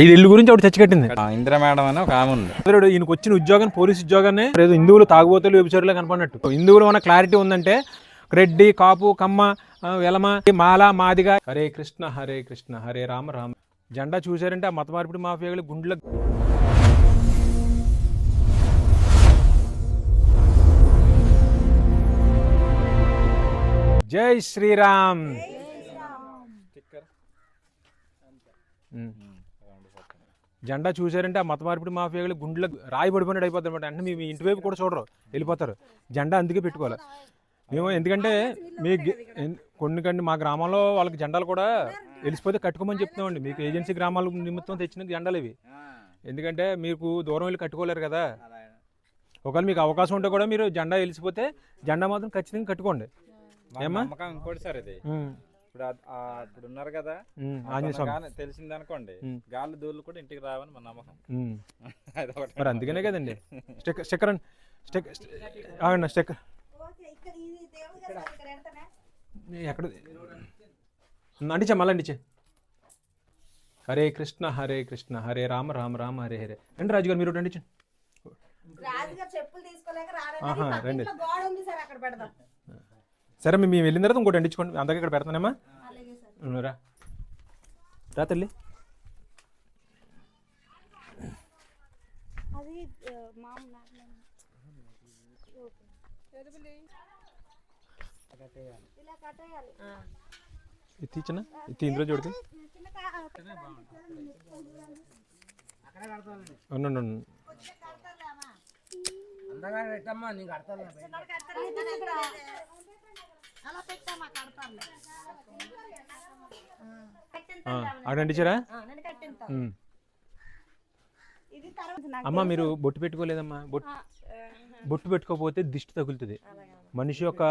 ఐదు ఇల్లు గురించి ఆవిడ చచ్చికట్టింది ఇందిరా మేడం అని ఒక ఆమె ఉంది. ఈయనకు వచ్చిన ఉద్యోగం పోలీస్ ఉద్యోగాన్ని ఏదో హిందువులు తాగుబోతులు వ్యభిచారులు కనపడినట్టు. హిందువులు ఉన్న క్లారిటీ ఉందంటే రెడ్డి కాపు కమ్మ వెలమ మాల మాదిగ హరే కృష్ణ హరే కృష్ణ హరే రామ రామ. జెండా చూశారంటే ఆ మత మార్పిడి మాఫియాలు గుండెల జై శ్రీరామ్. జెండా చూశారంటే ఆ మత మార్పిడి మాఫియాలు గుండెలో రాయి పడిపోయినట్టు అయిపోతుంది అనమాట అంటే మీ ఇంటి వైపు కూడా చూడరు వెళ్ళిపోతారు. జెండా అందుకే పెట్టుకోవాలి. మేము ఎందుకంటే మీ కొన్ని కొన్ని మా గ్రామంలో వాళ్ళకి జెండాలు కూడా వెలిసిపోతే కట్టుకోమని చెప్తున్నామండి. మీకు ఏజెన్సీ గ్రామాల నిమిత్తం తెచ్చిన జెండాలు ఇవి. ఎందుకంటే మీకు దూరం వెళ్ళి కట్టుకోలేరు కదా. ఒకవేళ మీకు అవకాశం ఉంటే కూడా మీరు జెండా వెలిసిపోతే జెండా మాత్రం ఖచ్చితంగా కట్టుకోండి? నమ్మకం ఇంకోటి సార్ ఇది. ఇప్పుడు ఇప్పుడు ఉన్నారు కదా తెలిసింది అనుకోండి. గాలి దూళ్ళు కూడా ఇంటికి రావని మన నమ్మకం. మరి అందుకనే కదండి. స్టిక్కర్ స్టిక్కర్ స్టిక్కర్ ఎక్కడ అంటించా మళ్ళీ అంటించే. హరే కృష్ణ హరే కృష్ణ హరే రామ రామ రామ హరే హరే. రండి రాజు గారు మీరు అంటించండి. రాజుగారు రండి. సార్ మేము మేము వెళ్ళిన తర్వాత ఇంకోటి అంటించుకోండి అందరికి ఇక్కడ పెడతానేమా? రా. రా తల్లి. కట్టేయాలి ఇది ఇందులో చూడదు అలా పెట్టామా కడతాను అమ్మ మీరు బొట్టు పెట్టుకోలేదమ్మా. బొట్టు బొట్టు పెట్టుకోకపోతే దిష్టి తగులుతుంది. మనిషి యొక్క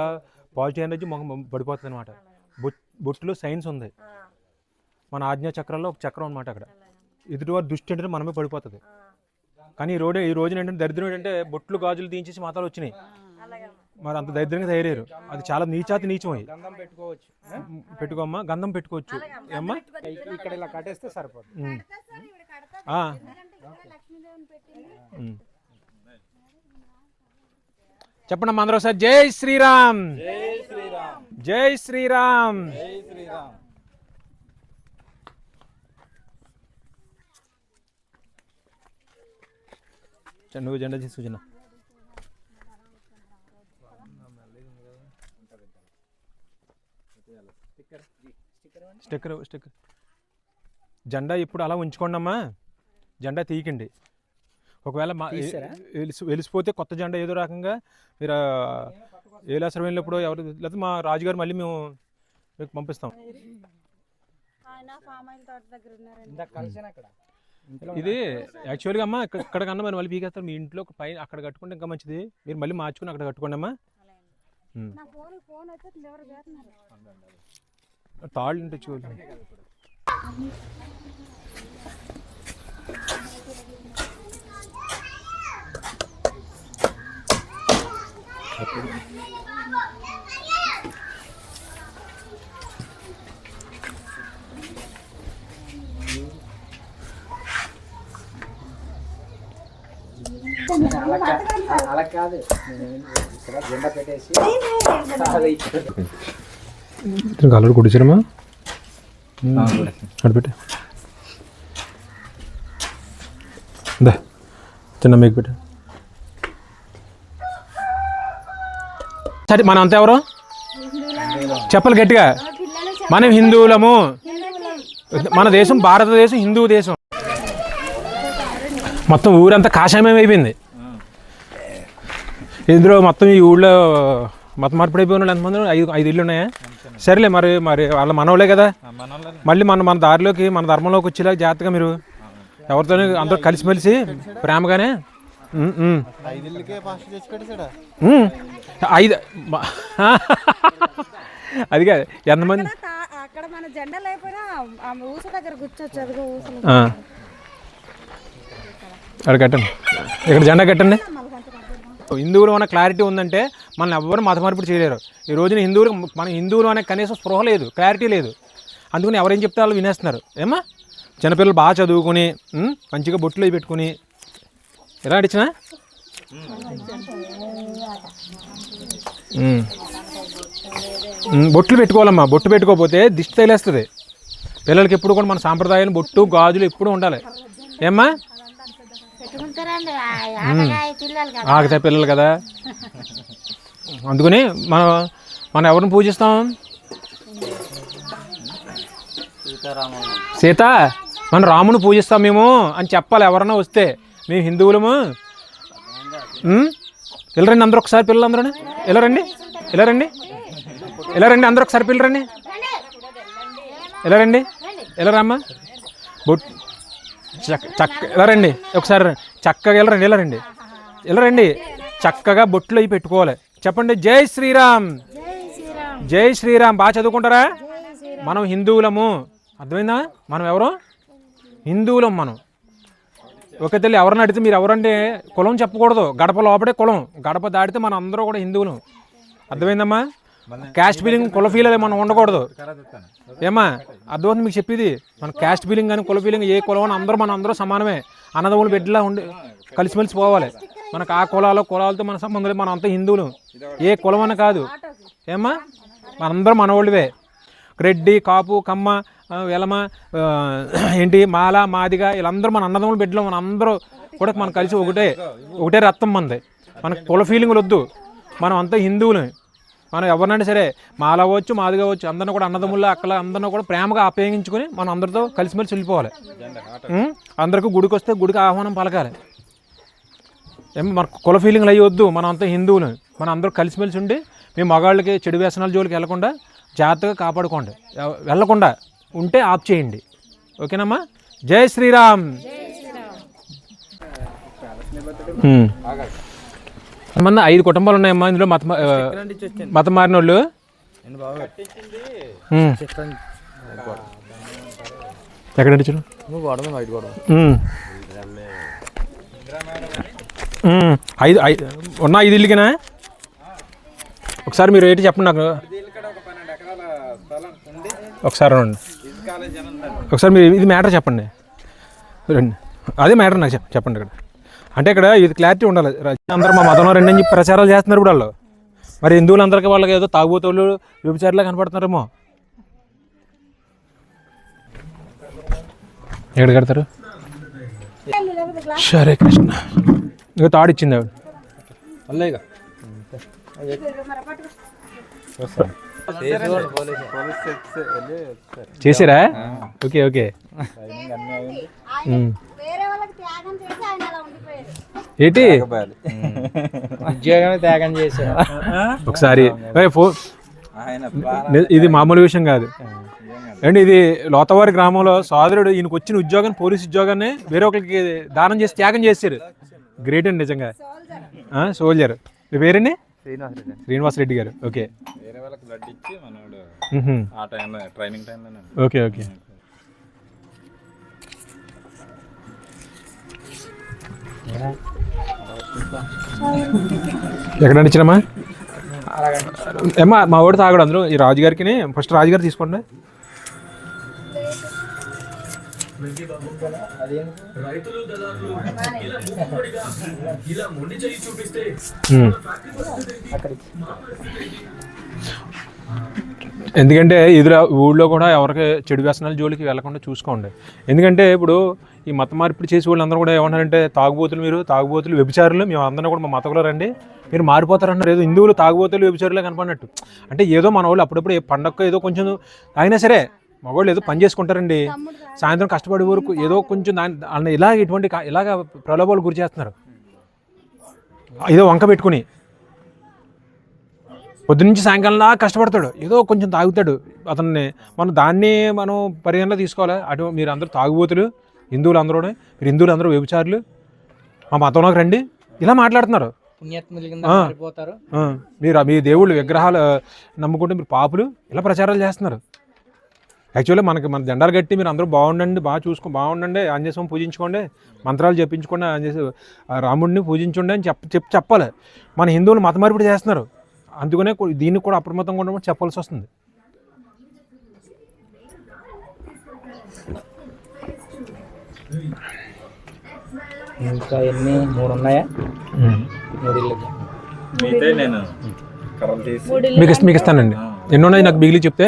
పాజిటివ్ ఎనర్జీ మొహం పడిపోతుంది అనమాట బొట్టులో సైన్స్ ఉంది. మన ఆజ్ఞా చక్రాల్లో ఒక చక్రం అనమాట అక్కడ. ఎదుటివారు దృష్టి అంటే మనమే పడిపోతుంది. కానీ ఈ రోజు ఈ రోజున ఏంటంటే దరిద్రం ఏంటంటే బొట్లు గాజులు తీయించేసి మాతాలు వచ్చినాయి. మరి అంత దరిద్రంగా తయారయ్యారు. అది చాలా నీచాతి నీచం అయ్యి గంధం పెట్టుకోవచ్చు. పెట్టుకోమ్మా గంధం పెట్టుకోవచ్చు. ఏమ్మా? ఇక్కడ ఇలా కట్టేస్తే సరిపోతుంది. సార్. చెప్పండి అమ్మా అందరూ ఒకసారి జై శ్రీరామ్. జై శ్రీరామ్. జై శ్రీరామ్. జై శ్రీరామ్. చ- నువ్వు జెండా తీసి స్టిక్కర్ స్టిక్కర్ జెండా ఇప్పుడు అలా ఉంచుకోండి అమ్మా. జెండా తీయకండి. ఒకవేళ మా వెలిసి వెలిసిపోతే కొత్త జెండా ఏదో రకంగా మీరు ఏలాసరం వెళ్ళినప్పుడు ఎవరు లేకపోతే మా రాజుగారు మళ్ళీ మేము మీకు పంపిస్తాం. ఇది యాక్చువల్గా అమ్మా ఇక్కడ కన్నా మరి మళ్ళీ పీకేస్తారు. మీ ఇంట్లో ఒక పైన అక్కడ కట్టుకుంటే ఇంకా మంచిది. మీరు మళ్ళీ మార్చుకుని అక్కడ కట్టుకోండి అమ్మా. ఫోన్ ఫోన్ వచ్చి ఎవరు చేస్తున్నారు తాళ్ళు ఉంటే చూడు అలా కాదు ఇక్కడ జెండా పెట్టేసి అది కలర్ కుడిచారమ్మా అటు పెట్టే. దా చిన్న మీకు పెట్టే. సరే మనం అంతా ఎవరు? చెప్పాలి గట్టిగా. మనం హిందువులము. మన దేశం భారతదేశం హిందూ దేశం. మొత్తం ఊరంతా కాషాయమయం అయిపోయింది ఇందులో మొత్తం ఈ ఊళ్ళో మత మార్పిడి అయిపోయిన వాళ్ళు ఎంతమంది ఉన్నారు? ఐదు ఐదు ఇల్లు ఉన్నాయా? సరేలే మరి మరి వాళ్ళ మనవలే కదా. మళ్ళీ మన మన దారిలోకి మన ధర్మంలోకి వచ్చేలా జాగ్రత్తగా మీరు ఎవరితోనే అందరూ కలిసిమెలిసి ప్రేమగానే. ఐదు అది కాదు ఎంతమంది? అక్కడ మన ఊస దగ్గర. అక్కడ కట్టండి. ఇక్కడ జెండా కట్టండి. హిందువులు అనే క్లారిటీ ఉందంటే మనల్ని ఎవ్వరు మత మార్పిడి చేయలేరు. ఈ రోజున హిందువులు మన హిందువులు అనే కనీసం స్పృహ లేదు క్లారిటీ లేదు. అందుకని ఎవరేం చెప్తే వాళ్ళు వినేస్తున్నారు. ఏమా చిన్నపిల్లలు బాగా చదువుకుని మంచిగా బొట్లు పెట్టుకుని. ఎలా అడిచినా బొట్లు పెట్టుకోవాలమ్మా. బొట్టు పెట్టుకోకపోతే దిష్టి తగిలేస్తుంది. పిల్లలకి ఎప్పుడు కూడా మన సాంప్రదాయాలు బొట్టు గాజులు ఎప్పుడు ఉండాలి. ఏమ్మా? ఆగతే పిల్లలు కదా. అందుకని మనం మనం ఎవరిని పూజిస్తాం? సీత మన రాముని పూజిస్తాం మేము అని చెప్పాలి ఎవరన్నా వస్తే. మేము హిందువులము. వెళ్ళరండి రండి అందరూ ఒకసారి పిల్లలందరూ ఇలా రండి ఇలా రండి రండి అందరూ ఒకసారి పిల్లలు రండి వెళ్ళరమ్మా. రండి బొట్ చక్క చక్క ఇలా రండి. ఒకసారి చక్కగా వెళ్ళరండి. రండి వెళ్ళరండి. రండి రండి చక్కగా బొట్లు అవి పెట్టుకోవాలి. చెప్పండి జై శ్రీరామ్. జై శ్రీరామ్. బాగా చదువుకుంటారా? మనం హిందువులము. అర్థమైందా? మనం ఎవరు? హిందువులం మనం. ఒక తల్లి ఎవరిని అడిగితే మీరు ఎవరంటే కులం చెప్పకూడదు. గడప లోపడే కులం. గడప దాటితే మనం అందరూ కూడా హిందువులు. అర్థమైందమ్మా? క్యాస్ట్ ఫీలింగ్ కుల ఫీల్ అది మనం ఉండకూడదు. ఏమా అర్థమవుతుంది మీకు చెప్పేది? మన క్యాస్ట్ ఫీలింగ్ కానీ కుల ఫీలింగ్ ఏ కులం అని అందరూ మన అందరూ సమానమే. అన్నదమ్ములు బిడ్డలా ఉండి కలిసిమెలిసి పోవాలి. మనకు ఆ కులాలు కులాలతో మన సంబంధం లేదు. మనం అంతా హిందువులు. ఏ కులం అని కాదు. ఏమ్మా? మనందరం మనవాళ్ళవే. రెడ్డి కాపు కమ్మ వెలమ ఏంటి మాల మాదిగ వీళ్ళందరూ మన అన్నదమ్ములు బిడ్డలు. మన అందరూ కూడా మనం కలిసి ఒకటే ఒకటే రక్తం మనది మనకు కుల ఫీలింగ్లు వద్దు. మనం అంతా హిందువులు. మనం ఎవరినైనా సరే మాల అవ్వచ్చు మాదిగా అవ్వచ్చు అందరిని కూడా అన్నదమ్ముల అక్కడ అందరిని కూడా ప్రేమగా ఆపయోగించుకొని మనం అందరితో కలిసిమెలిసి వెళ్ళిపోవాలి. అందరికీ గుడికి వస్తే గుడికి ఆహ్వానం పలకాలి. ఏం మన కుల ఫీలింగ్లు అయ్యి వద్దు. మనం అంతా హిందువులు. మనం అందరూ కలిసిమెలిసి ఉండి మీ మగాళ్ళకి చెడు వ్యసనాల జోలికి వెళ్ళకుండా జాగ్రత్తగా కాపాడుకోండి. వెళ్ళకుండా ఉంటే ఆఫ్ చేయండి. ఓకేనమ్మా? జై శ్రీరామ్. మంది ఐదు కుటుంబాలు ఉన్నాయమ్మా ఇందులో? మత మతం మారిన వాళ్ళు. ఎక్కడ. ఐదు ఐదు ఉన్న ఐదు ఇల్లుకినా ఒకసారి మీరు ఏంటి చెప్పండి నాకు. ఒకసారి రండి ఒకసారి మీరు ఇది మ్యాటర్ చెప్పండి. రండి. అదే మ్యాటర్ నాకు చెప్ప చెప్పండి ఇక్కడ. అంటే ఇక్కడ ఇది క్లారిటీ ఉండాలి. అందరూ మా మతంలో రండి అని చెప్పి ప్రచారాలు చేస్తున్నారు ఇప్పుడు వాళ్ళు. మరి హిందువులందరికీ వాళ్ళకి ఏదో తాగుబోతులు వ్యభిచారులా కనపడుతున్నారేమో. ఎక్కడ కడతారు? సరే కృష్ణ. ఇక తాడు ఇచ్చింది ఆవిడ. చేసారా? Okay okay. ఉమ్. వేరే వాళ్ళకి త్యాగం చేసి ఆయన అలా ఉండిపోయారు ఏంటి ఉద్యోగమే త్యాగం చేశారు ఒకసారి ఇది మామూలు విషయం కాదు. అండి ఇది లోతవారి గ్రామంలో సోదరుడు ఈయనకు వచ్చిన ఉద్యోగం పోలీస్ ఉద్యోగాన్ని వేరే ఒకరికి దానం చేసి త్యాగం చేశారు గ్రేట్ అండి నిజంగా. సోల్జర్ మీ పేరండి? శ్రీనివాస్ రెడ్డి. గారు. ఓకే. వేరే వాళ్ళకి బ్లడ్ ఇచ్చి మనోడు మ్హూ. ఆ టైంలో ట్రైనింగ్ టైంలోనే ఓకే ఓకే. ఎక్కడ నడిచినమ్మా? ఏమ్మా మా వాడు తాగడు అందులో. ఈ రాజుగారికి ఫస్ట్ రాజుగారు తీసుకోండి. ఎందుకంటే ఎదురు ఊళ్ళో కూడా ఎవరికి చెడు వ్యసనాల జోలికి వెళ్ళకుండా చూసుకోండి. ఎందుకంటే ఇప్పుడు ఈ మత మార్పిడి చేసే వాళ్ళందరూ కూడా ఏమన్నారంటే తాగుబోతులు మీరు తాగుబోతులు వ్యభిచారులు మేము అందరం కూడా మా మతకులు రండి మీరు మారిపోతారన్నారు. ఏదో హిందువులు తాగుబోతులు వ్యభిచారులే కనపడినట్టు. అంటే ఏదో మన వాళ్ళు అప్పుడప్పుడు ఏ పండగ ఏదో కొంచెం అయినా సరే మగవాళ్ళు ఏదో పని చేసుకుంటారండి. సాయంత్రం కష్టపడే వరకు ఏదో కొంచెం దాని వాళ్ళని ఇలాగ ఇటువంటి ఇలాగ ప్రలోభాలు గురి చేస్తున్నారు. ఏదో వంక పెట్టుకుని. పొద్దునుంచి సాయంకాలం దాకా కష్టపడతాడు. ఏదో కొంచెం తాగుతాడు అతన్ని. మనం దాన్ని మనం పరిగణలో తీసుకోవాలి? అటు మీరు అందరూ తాగుబోతులు హిందువులు అందరూ మీరు హిందువులు అందరూ వ్యభిచారులు. మా మతంలోకి రండి. ఇలా మాట్లాడుతున్నారు. మీరు మీ దేవుళ్ళు విగ్రహాలు నమ్ముకుంటే మీరు పాపులు. ఇలా ప్రచారాలు చేస్తున్నారు. యాక్చువల్లీ మనకి మన జెండాలు కట్టి మీరు అందరూ బాగుండండి బాగా చూసుకో బాగుండండి ఆంజనేయ స్వామి పూజించుకోండి మంత్రాలు చెప్పించుకోండి ఆంజనేయ రాముడిని పూజించండి అని చెప్ప చెప్పి చెప్పాలి. మన హిందువులు మత మార్పిడి చేస్తున్నారు. అందుకనే దీనికి కూడా అప్రమత్తంగా ఉండమని చెప్పాల్సి వస్తుంది. ఇంకా ఎన్ని? మూడు ఉన్నాయా? మీకు ఇస్త- మీకు ఇస్తానండి. ఎన్ని ఉన్నాయి నాకు మిగిలి చెప్తే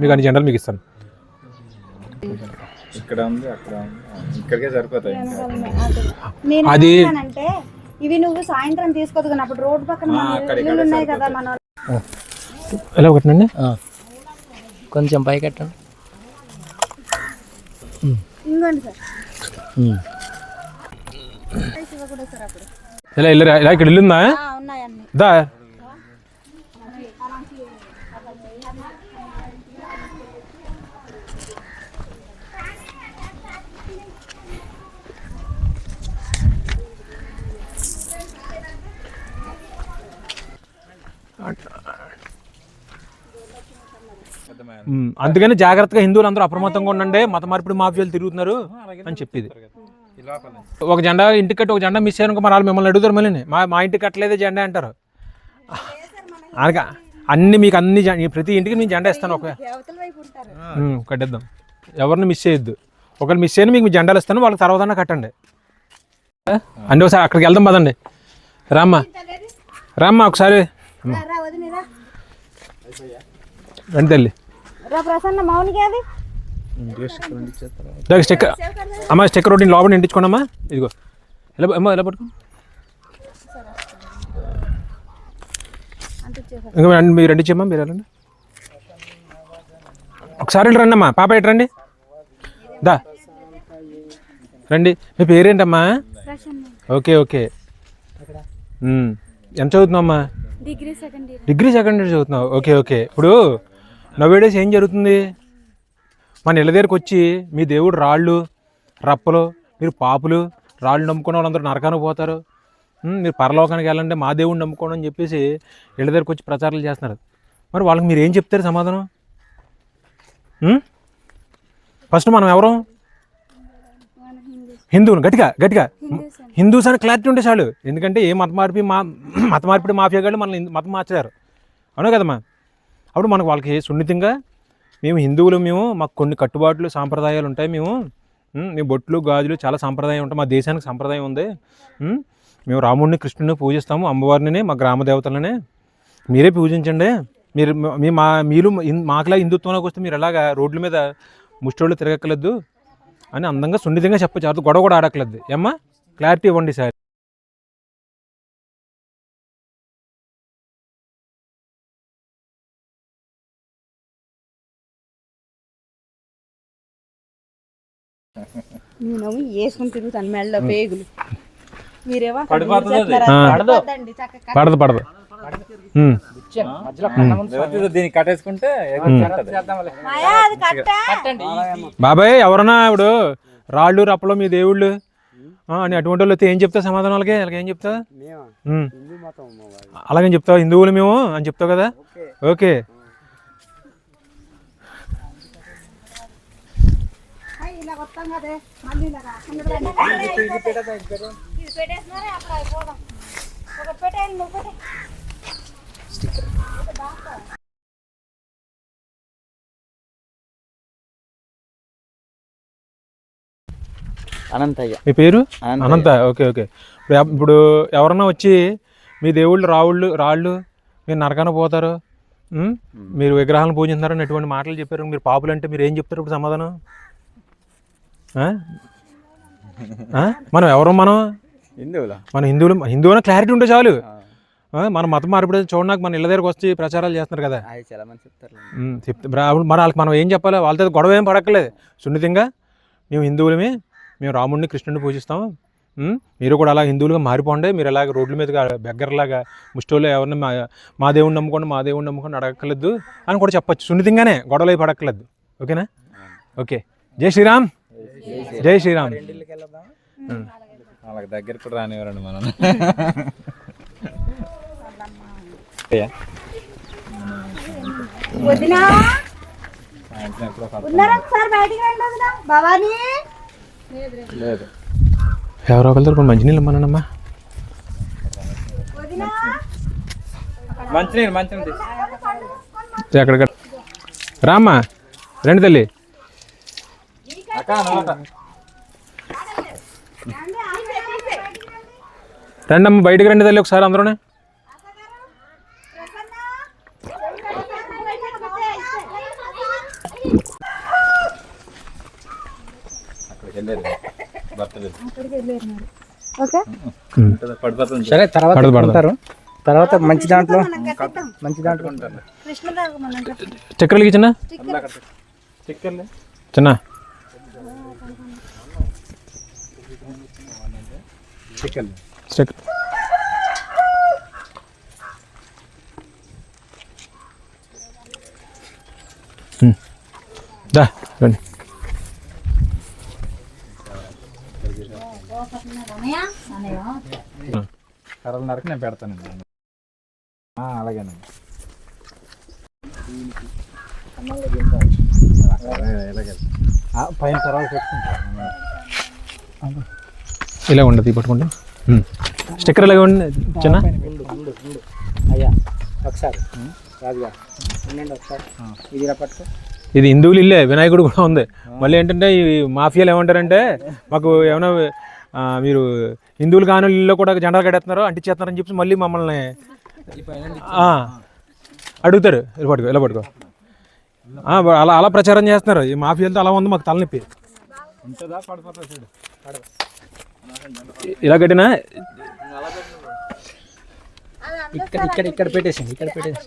మీకు అన్ని జెండాలు మీకు ఇస్తాను. ఇక్కడ ఉంది అక్కడ ఉంది. ఇక్కడికే సరిపోతాయి. నేను అది- ఏమంటానంటే ఇవి నువ్వు సాయంత్రం తీసుకోదు కానీ అప్పుడు రోడ్డు పక్కన మన ఇల్లులు ఉన్నాయి కదా మన ఎలా ఒకటినండి కొంచెం పైకెట్టండి. ఇంకోండి సార్. ఇలా ఇల్లు ఇలా ఇక్కడ ఇల్లు ఉందా ఆ, ఉన్నాయండి దా. అందుకని జాగ్రత్తగా హిందువులు అందరూ అప్రమత్తంగా ఉండండి మత మార్పిడి మాఫియాలు తిరుగుతున్నారు అని చెప్పేది. ఒక జెండా ఇంటికి కట్టి ఒక జెండా మిస్ అయ్యాను మరి వాళ్ళు మిమ్మల్ని అడుగుతారు మళ్ళీ మా మా ఇంటికి కట్టలేదే జెండా అంటారు. అనగా అన్ని మీకు అన్ని ప్రతి ఇంటికి నేను జెండా ఇస్తాను ఒక అవతల వైపు ఉంటారు. ఉమ్, కట్టేద్దాం. ఎవరిని మిస్ చేయొద్దు. ఒకరు మిస్ అయిన మీకు జెండాలు ఇస్తాను వాళ్ళకి తర్వాత కట్టండి. అంటే ఒకసారి అక్కడికి వెళ్దాం పదండి. రామ్మా. రామ్మా ఒకసారి. రా, రా వదిలేరా రండి తల్లి. రా ప్రసన్న మౌనికి అది. స్టిక్కర్ అమ్మా స్టిక్కర్ ఒకటి లోపల ఇంటించుకోండి అమ్మా ఇదిగో. ఎలా అమ్మా ఎలా పట్టుకో? ఇంకా రండి, మీరు రండి చెమ్మా మీరు రండి ఒకసారి ఇటు రండి అమ్మా పాప ఇటు రండి? దా. రండి. మీ పేరేంటమ్మా? Okay okay. ఎంత చదువుతున్నావు అమ్మా? Degree second year. Degree second year చదువుతున్నావు. Okay okay. ఇప్పుడు నవ్వేడేస్ ఏం జరుగుతుంది? మన ఇళ్ళ దగ్గరికి వచ్చి మీ దేవుడు రాళ్ళు రప్పలు మీరు పాపులు రాళ్ళు నమ్ముకున్న వాళ్ళందరూ నరకానికి పోతారు. మీరు పరలోకానికి వెళ్ళండి మా దేవుడిని నమ్ముకోండి అని చెప్పేసి ఇళ్ళ దగ్గరికి వచ్చి ప్రచారాలు చేస్తున్నారు. మరి వాళ్ళకి మీరు ఏం చెప్తారు సమాధానం? ఫస్ట్ మనం ఎవరు? హిందువుని గట్టిగా గట్టిగా. హిందూస్ అని క్లారిటీ ఉంటే చాలు. ఎందుకంటే ఏ మత మార్పి మా మత మార్పిడి మాఫియా గాళ్ళు మనల్ని మతం మార్చారు అవునా కదమ్మా? అప్పుడు మనకు వాళ్ళకి సున్నితంగా మేము హిందువులు మేము మాకు కొన్ని కట్టుబాట్లు సాంప్రదాయాలు ఉంటాయి. మేము ఉమ్, మేము బొట్లు గాజులు చాలా సాంప్రదాయం ఉంటాయి. మా దేశానికి సాంప్రదాయం ఉంది. మేము రాముడిని కృష్ణుని పూజిస్తాము. అమ్మవారిని మా గ్రామ దేవతలనే మీరే పూజించండి. మీరు మీ మా మీరు మాకులా హిందుత్వంలోకి వస్తే మీరు ఎలాగా రోడ్ల మీద ముష్టోళ్ళు తిరగక్కలేదు అని అందంగా సున్నితంగా చెప్పచ్చు. అది గొడవ కూడా ఆడక్కర్లేదు. ఏమ్మా? క్లారిటీ ఇవ్వండి సార్. నేను వేసుకుని తిరుగుతాను మెళ్ళ పేగులు. మీరేమో పడదు పడదు బాబాయ్ ఎవరన్నా ఇప్పుడు రాళ్ళు రప్పలు మీ దేవుళ్ళు అని అటువంటి వాళ్ళు ఏం చెప్తా సమాధానం వాళ్ళకి? వాళ్ళకి ఏం చెప్తా? ఉమ్. అలాగని చెప్తావు? హిందువులు మేము అని చెప్తావు కదా? ఓకే ఇలా వస్తాం కదే మళ్ళీ ఇలా రా. ఇది పెట్టేసినారే అప్పుడు అయిపోదాం ఒకటి పెట్టేయాలి నువ్వు పెట్టే అనంతయ్య మీ పేరు. అనంత ఓకే ఓకే ఇప్పుడు ఇప్పుడు ఎవరన్నా వచ్చి మీ దేవుళ్ళు రావుళ్ళు రాళ్ళు మీరు నరకాన పోతారు? మీరు విగ్రహాలను పూజించారని ఎటువంటి మాటలు చెప్పారు మీరు పాపులు అంటే మీరు ఏం చెప్తారు ఇప్పుడు సమాధానం? మనం ఎవరు మనం? హిందువులా? మన హిందువులు హిందువు అన్న క్లారిటీ ఉంటే చాలు. మన మతం మార్పిడి చూడడానికి మన ఇళ్ళ దగ్గరకు వచ్చి ప్రచారాలు చేస్తున్నారు కదా. చాలా మంది చెప్తారు చెప్తే మరి వాళ్ళకి మనం ఏం చెప్పాలి? వాళ్ళతో గొడవ ఏం పడక్కలేదు సున్నితంగా మేము హిందువులమే మేము రాముడిని కృష్ణుడిని పూజిస్తాం. మీరు కూడా అలా హిందువులుగా మారిపోండి. మీరు అలాగ రోడ్ల మీదగా బెగ్గరలాగా ముష్టోళ్ళు ఎవరిని మా మా దేవుడిని నమ్ముకోండి మా దేవుడిని నమ్ముకోండి అడగక్కర్లేదు అని కూడా చెప్పొచ్చు. సున్నితంగానే గొడవలు అయి పడక్కర్లేదు. ఓకేనా? ఓకే. జై శ్రీరామ్. జై శ్రీరామ్. వాళ్ళకి దగ్గర కూడా రానివ్వరండి మనం లేదు. ఎవరో ఒకరితో కొన్ని మంచినీళ్ళు ఇమ్మన్నానమ్మా మంచినీరు మంచినీరు తీసుకో. ఎక్కడిక్కడ రామ్మా. రండి తల్లి. రండి అమ్మ బయటికి రండి తల్లి ఒకసారి పడిపోతుంది సరే తర్వాత. ఉంటారు. తర్వాత మంచి దాంట్లో మంచి దాంట్లో. మనం చక్కెరలకి చిన్న. Chicken chicken. దా రండి కర్రలు నరకు నేను. పెడతానండి అలాగేనండి. పైన తర్వాత పెట్టుకుంటాను. ఇలా ఉండదు ఈ పట్టుకుంటా. ఉమ్. స్టిక్కర్ ఇలాగే ఉండి చిన్న? అయ్యా ఒకసారి. ఇది ఇలా పట్టుకో. ఇది హిందువులు ఇల్లే వినాయకుడు కూడా ఉంది. మళ్ళీ ఏంటంటే ఈ మాఫియాలు ఏమంటారంటే మాకు ఏమైనా మీరు హిందువులు కాని ఇల్లు కూడా జెండాలు కట్టేస్తున్నారు అంటించేస్తున్నారని చెప్పి మళ్ళీ మమ్మల్ని అడుగుతారు. ఇలా పట్టుకో ఇలా పట్టుకో. ఆ, అలా అలా ప్రచారం చేస్తున్నారు. ఈ మాఫియాలతో అలా ఉంది మాకు తలనొప్పి. ఉంటుందా? ఇలా కట్టినా? ఇక్కడ ఇక్కడ ఇక్కడ పెట్టేసింది ఇక్కడ పెట్టేసి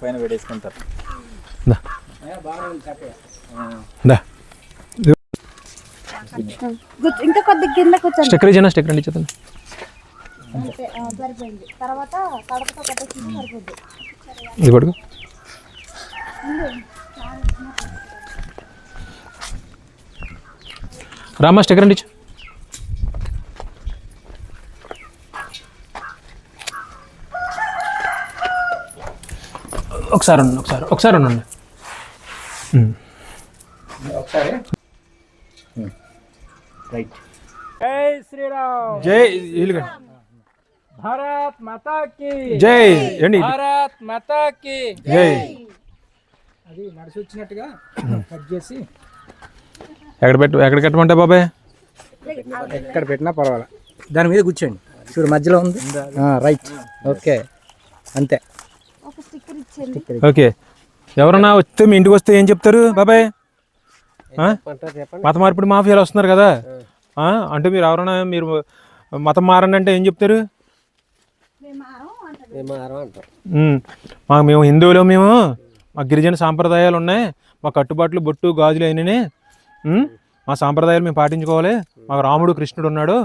పైన పెట్టేసుకుంటారు ఇంకా కొద్దిగా కింద కూర్చోండి. స్టిక్కర్ ఇచ్చిన? స్టిక్కర్ అండి సరిపోయింది. తర్వాత కడపతో కట్టేసి సరిపోద్ది. ఇది పట్టుకో. రామా స్టిక్కర్ అండి ఇచ్చు. ఒకసారి ఉండండి ఒకసారి. ఒకసారి ఉండండి. జై భారత్ మాతా కి. జై ఏంటి భారత్ మాతా కి. జై. అది నడిచి వచ్చినట్టుగా కట్ చేసి. ఎక్కడ పెట్టు ఎక్కడ కట్టమంటా బాబాయ్? ఎక్కడ పెట్టినా పర్వాలేదు దాని మీద కూర్చోండి. చూడు మధ్యలో ఉంది. Right okay. అంతే. ఓకే. ఎవరన్నా వస్తే మీ ఇంటికి వస్తే ఏం చెప్తారు బాబాయ్? మత మార్పిడి మాఫియాలు వస్తున్నారు కదా. ఆ? అంటే మీరు ఎవరైనా మీరు మతం మారండి అంటే ఏం చెప్తారు? ఉమ్. మా మేము. హిందువులు మేము. మా గిరిజన సాంప్రదాయాలు ఉన్నాయి. మా కట్టుబాట్లు బొట్టు గాజులు అయినని. మా సాంప్రదాయాలు మేము పాటించుకోవాలి. మాకు రాముడు కృష్ణుడు ఉన్నాడు?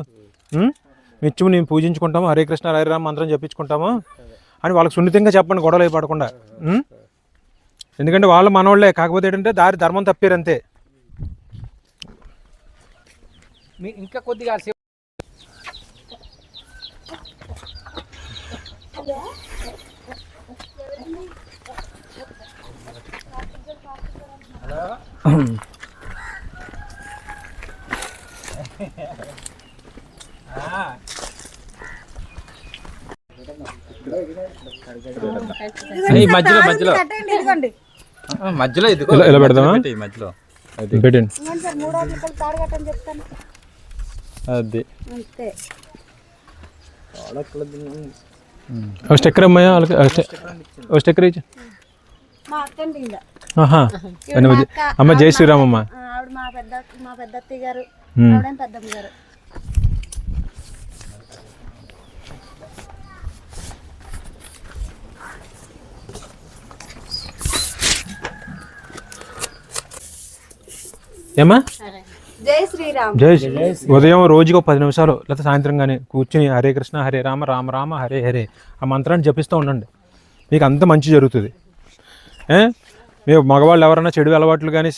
నిత్యము మేము పూజించుకుంటాము. హరే కృష్ణ హరే రామ మంత్రం చెప్పించుకుంటాము అని వాళ్ళకి సున్నితంగా చెప్పండి గొడవలు పడకుండా? ఎందుకంటే వాళ్ళు మనోళ్ళే. కాకపోతే ఏంటంటే దారి ధర్మం తప్పారు అంతే మీ ఇంకా కొద్దిగా ఈ మధ్యలో మధ్యలో. మధ్యలో ఇది ఇలా- పెడదామా? ఈ మధ్యలో. పెట్టండి అది. స్టిక్కర్ అమ్మాయి? వాళ్ళకి స్టిక్కర్ ఇచ్చి. అమ్మ, అమ్మ జై ఆవిడ మా శ్రీరామమ్మ. పెద్ద- ఆ, ఆవిడ మా పెద్ద మా పెద్ద అత్తయ్య గారు. ఆవిడ పెద్దమ్మ గారు. ఏమ్మా? జై శ్రీరామ్. జై ఉదయం రోజుకి ఒక పది నిమిషాలు లేకపోతే సాయంత్రం కానీ కూర్చుని హరే కృష్ణ హరే రామ రామ రామ హరే హరే ఆ మంత్రాన్ని జపిస్తూ ఉండండి. మీకు అంత మంచి జరుగుతుంది. మీరు మగవాళ్ళు ఎవరైనా చెడు అలవాట్లు కానీ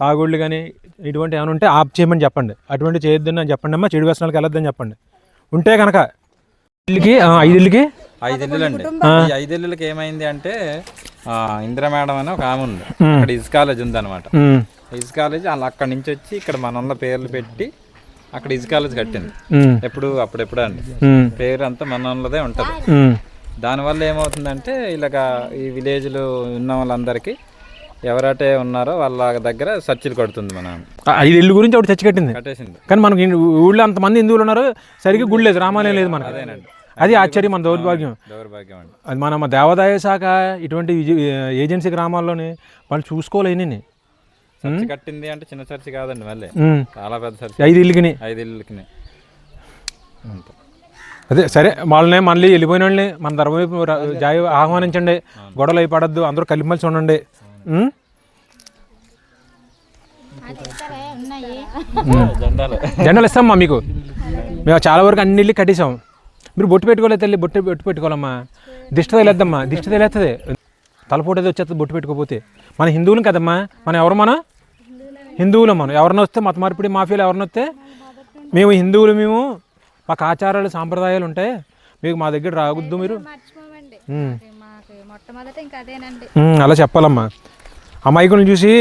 తాగుళ్ళు కానీ ఇటువంటి ఏమైనా ఉంటే ఆప్ చేయమని చెప్పండి. అటువంటి చేయొద్దని అని చెప్పండి అమ్మా. చెడు వ్యసనాలకు వెళ్ళొద్దని చెప్పండి. ఉంటే కనుక ఇల్లుకి ఆ, ఐదు ఇల్లుకి ఐదిల్లులు అండి ఈ ఐదిల్లులకి ఏమైంది అంటే ఆ, ఇందిరా మేడం అని ఒక ఆమె ఉంది. మ్మ్. ఇక్కడ ఇస్ కాలేజ్ ఉంది అనమాట ఇస్ కాలేజ్ వాళ్ళు అక్కడి నుంచి వచ్చి ఇక్కడ మనలో పేర్లు పెట్టి అక్కడ ఈజ్ కాలేజ్ కట్టింది. ఎప్పుడు అప్పుడెప్పుడు అండి. పేరు అంతా మనలోదే ఉంటుంది. దానివల్ల ఏమవుతుందంటే ఇలాగ ఈ విలేజ్లో ఉన్న వాళ్ళందరికీ ఎవరైతే ఉన్నారో వాళ్ళ దగ్గర సర్చిలు కొడుతుంది మన ఐదు ఇల్లు గురించి ఒకటి చచ్చి కట్టింది. కట్టేసింది. కానీ మనకి ఊళ్ళో అంతమంది హిందువులు ఉన్నారు సరిగ్గా గుడి లేదు రామాలయం లేదు మనకి. అది ఆశ్చర్యం మన దౌర్భాగ్యం. దౌర్భాగ్యం అండి. అది మన దేవాదాయ శాఖ ఇటువంటి ఏజెన్సీ గ్రామాల్లోని వాళ్ళు చూసుకోలేని చర్చి కట్టింది అంటే చిన్న చర్చి కాదండి మళ్ళీ. చాలా పెద్ద చర్చి. ఐదు ఇల్లుకిని ఐదు ఇళ్ళకి అంత. అదే సరే వాళ్ళని మళ్ళీ వెళ్ళిపోయిన వాళ్ళని మన ధర్మ వైపు రా- జాయి ఆహ్వానించండి. గొడవలు అయి పడద్దు. అందరూ కలిసిమెలిసి ఉండండి. జెండాలు. జెండాలు ఇస్తామమ్మా మీకు. మేము చాలా వరకు అన్ని ఇల్లు కట్టేసాం మీరు బొట్టు పెట్టుకోలేదు తల్లి బొట్టు బొట్టు పెట్టుకోవాలమ్మా. దిష్టి తగిలేద్దమ్మా దిష్టి తగిలేస్తుంది తలపోటు ఏదో వచ్చేస్తుంది బొట్టు పెట్టుకోపోతే. మన హిందువులం కదమ్మా. మనం ఎవరు మనం? హిందువులం మనం. ఎవరిని వస్తే మత మార్పిడి మాఫియాలు ఎవరిని వస్తే మేము హిందువులు మేము మాకు ఆచారాలు సాంప్రదాయాలు ఉంటాయి మీకు మా దగ్గర రావద్దు మీరు. అలా చెప్పాలమ్మా. అమాయకులను చూసి.